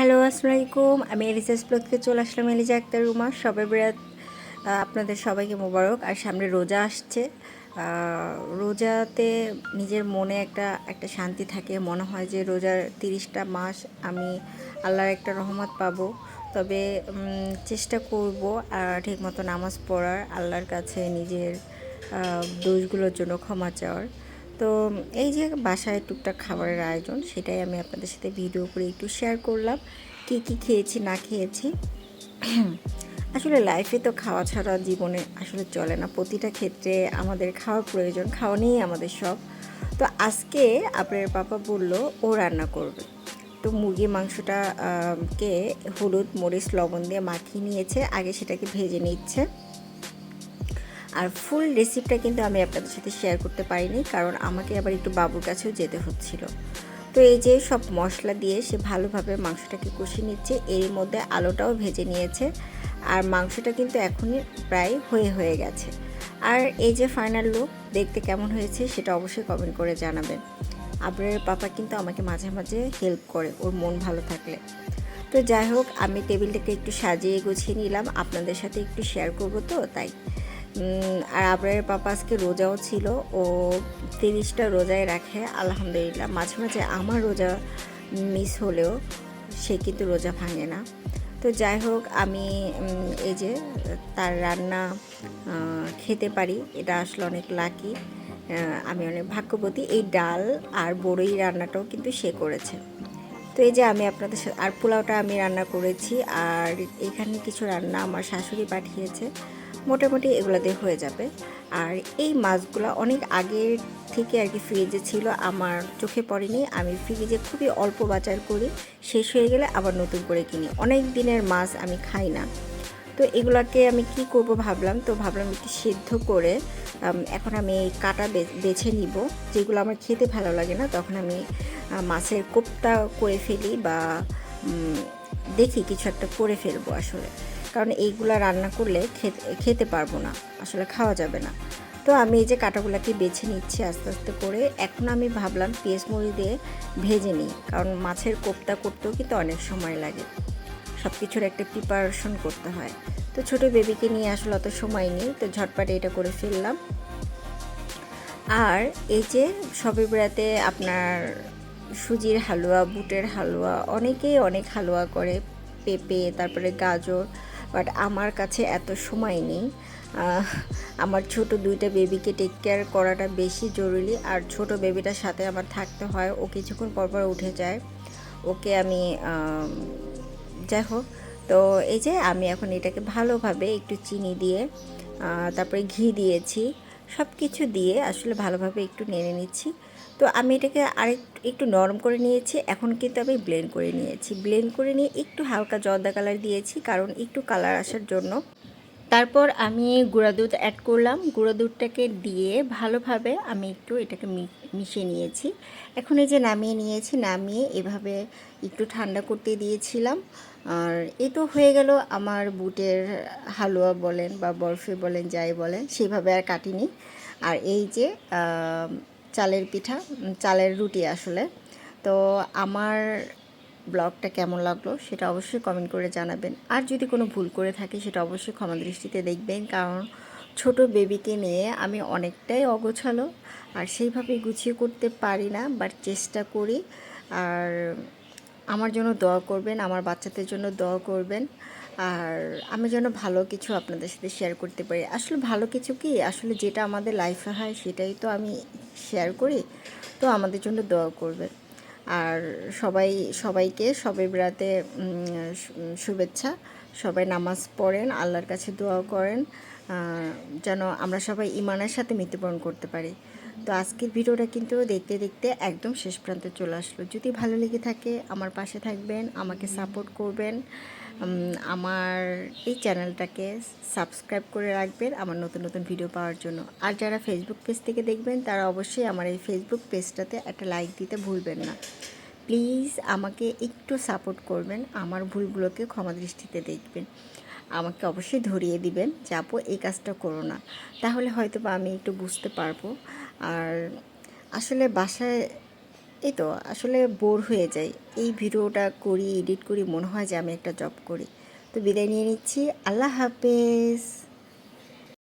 Hello আসসালামু আলাইকুম আমি এলিজাস ব্লগ থেকে চলে আসলাম, এলিজা আক্তার রুমা সবে বেড়াত আপনাদের সবাইকে মোবারক। আর সামনে রোজা আসছে। রোজাতে নিজের মনে একটা একটা শান্তি থাকে। মনে হয় যে রোজার তিরিশটা মাস আমি আল্লাহর একটা রহমত পাবো। তবে চেষ্টা করব ঠিক মতো নামাজ পড়ার, আল্লাহর কাছে নিজের দোষগুলোর জন্য ক্ষমা চাওয়ার। তো এই যে বাসায় টুকটাক খাবারের আয়োজন সেটাই আমি আপনাদের সাথে ভিডিও করে একটু শেয়ার করলাম। কি কি খেয়েছি না খেয়েছি। আসলে লাইফে তো খাওয়া ছাড়া জীবনে আসলে চলে না। প্রতিটা ক্ষেত্রে আমাদের খাওয়ার প্রয়োজন খাওয়া নিয়েই আমাদের সব। তো আজকে আপনার পাপা বলল ও রান্না করবে। তো মুরগির মাংসটা আহ, কে? হলুদ মরিচ লবণ দিয়ে মাখিয়ে নিয়েছে। আগে সেটাকে ভেজে নিচ্ছে। আর ফুল রেসিপিটা কিন্তু আমি আপনাদের সাথে শেয়ার করতে পারিনি, কারণ আমাকে আবার একটু বাবুর কাছেও যেতে হচ্ছিল। তো এই যে সব মশলা দিয়ে সে ভালোভাবে মাংসটাকে কষিয়ে নিচ্ছে, এর মধ্যে আলোটাও ভেজে নিয়েছে, আর মাংসটা কিন্তু এখনই প্রায় হয়ে হয়ে গেছে। আর এই যে ফাইনাল লুক দেখতে কেমন হয়েছে সেটা অবশ্যই কমেন্ট করে জানাবেন। আবরের পাপা কিন্তু আমাকে মাঝে মাঝে হেল্প করে, ওর মন ভালো থাকলে। তো যাই হোক, আমি টেবিলটাকে একটু সাজিয়ে গুছিয়ে নিলাম, আপনাদের সাথে একটু শেয়ার করব তো, তাই। আর আবরারের পাপা আজকে রোজাও ছিল, ও তিরিশটা রোজায় রাখে, আলহামদুলিল্লাহ। মাঝে মাঝে আমার রোজা মিস হলেও সে কিন্তু রোজা ভাঙে না। তো যাই হোক, আমি এই যে তার রান্না খেতে পারি, এটা আসলে অনেক লাকি আমি অনেক ভাগ্যবতী। এই ডাল আর বড়ই রান্নাটাও কিন্তু সে করেছে। তো এই যে আমি আপনাদের আর পোলাওটা আমি রান্না করেছি, আর এখানে কিছু রান্না আমার শাশুড়ি পাঠিয়েছে। মোটামুটি এগুলো দিয়ে হয়ে যাবে। আর এই মাছগুলো অনেক আগের থেকে আর কি ফ্রিজে ছিল, আমার চোখে পড়েনি। আমি ফ্রিজে খুবই অল্প বাজার করি, শেষ হয়ে গেলে আবার নতুন করে কিনি। অনেক দিনের মাছ আমি খাই না। তো এগুলোকে আমি কি করব ভাবলাম, তো ভাবলাম একটু সিদ্ধ করে এখন আমি এই কাটা বেছে নিব। যেগুলো আমার খেতে ভালো লাগে না, তখন আমি মাছের কোপ্তা করে ফেলি বা দেখি কিছু একটা করে ফেলব আসলে। কারণ এইগুলো রান্না করলে খেতে পারব না, আসলে খাওয়া যাবে না। তো আমি এই যে কাটাগুলোকে বেছে নিচ্ছি আস্তে আস্তে করে, এখন আমি ভাবলাম পেঁয়াজ মুড়ি দিয়ে ভেজে নিই, কারণ মাছের কোপ্তা করতেও কিন্তু অনেক সময় লাগে। সব কিছুর একটা প্রিপারেশন করতে হয়। তো ছোট বেবিকে নিয়ে আসলে অত সময় নেই, তো ঝটপাটে এটা করে ফেললাম। আর এই যে সবে বেড়াতে আপনার সুজির হালুয়া, বুটের হালুয়া, অনেকেই অনেক হালুয়া করে, পেঁপে, তারপরে গাজর বাট আমার কাছে এত সময় নেই। আমার ছোট দুইটা বেবিকে টেক কেয়ার করাটা বেশি জরুরি আর ছোট বেবিটার সাথে আমার থাকতে হয়। ও কিছুক্ষণ পর পর উঠে যায়। ওকে আমি যাই হোক, তো এই যে আমি এখন এটাকে ভালোভাবে একটু চিনি দিয়ে তারপরে ঘি দিয়েছি। সব কিছু দিয়ে আসলে ভালোভাবে একটু নেড়ে নিচ্ছি। তো আমি এটাকে আরেক, একটু নরম করে নিয়েছি। এখন কিন্তু আমি ব্লেন্ড করে নিয়েছি। ব্লেন্ড করে নিয়ে একটু হালকা জর্দা কালার দিয়েছি, কারণ একটু কালার আসার জন্য। তারপর আমি গুঁড়া দুধ অ্যাড করলাম। গুঁড়া দুধটাকে দিয়ে ভালোভাবে আমি একটু এটাকে মিশিয়ে নিয়েছি। এখন এই যে নামিয়ে নিয়েছি, নামিয়ে এভাবে একটু ঠান্ডা করতে দিয়েছিলাম। আর এই তো হয়ে গেল আমার বুটের হালুয়া বলেন বা বরফি বলেন, যাই বলেন, সেভাবে আর কাটিনি। আর এই যে চালের পিঠা চালের রুটি আসলে। তো আমার ব্লগটা কেমন লাগল সেটা অবশ্যই কমেন্ট করে জানাবেন। আর যদি কোনো ভুল করে থাকি সেটা অবশ্যই ক্ষমা দৃষ্টিতে দেখবেন, কারণ ছোট বেবিকে নিয়ে আমি অনেকটাই অগোছালো। আর সেইভাবে গুছিয়ে করতে পারি না বাট চেষ্টা করি। আর আমার জন্য দোয়া করবেন, আমার বাচ্চাদের জন্য দোয়া করবেন। আর আমি যেন ভালো কিছু আপনাদের সাথে শেয়ার করতে পারি। আসলে ভালো কিছু কি? আসলে যেটা আমাদের লাইফে হয়, সেটাই তো আমি শেয়ার করি। তো আমাদের জন্য দোয়া করবে আর সবাই, সবাইকে সবে বেড়াতে শুভেচ্ছা। সবাই নামাজ পড়েন, আল্লাহর কাছে দোয়া করেন যেন আমরা সবাই ইমানের সাথে মৃত্যুবরণ করতে পারি। তো আজকের ভিডিওটা কিন্তু দেখতে দেখতে একদম শেষ প্রান্তে চলে আসলো। যদি ভালো লেগে থাকে, আমার পাশে থাকবেন, আমাকে সাপোর্ট করবেন আমার এই চ্যানেলটাকে সাবস্ক্রাইব করে রাখবেন আমার নতুন নতুন ভিডিও পাওয়ার জন্য। আর যারা ফেসবুক পেজ থেকে দেখবেন, তারা অবশ্যই আমার এই ফেসবুক পেজটাতে একটা লাইক দিতে ভুলবেন না। প্লিজ আমাকে একটু সাপোর্ট করবেন, আমার ভুলগুলোকে ক্ষমা দৃষ্টিতে দেখবেন। আমাকে অবশ্যই ধরিয়ে দিবেন যে আপু এই কাজটা করো না। তাহলে হয়তো বা আমি একটু বুঝতে পারব। আর আসলে বাসায়, এই তো, আসলে বোর হয়ে যাই। এই ভিডিওটা করি, এডিট করি, মনে হয় যে আমি একটা জব করি। তো বিদায় নিয়ে নিচ্ছি। আল্লাহ হাফেজ।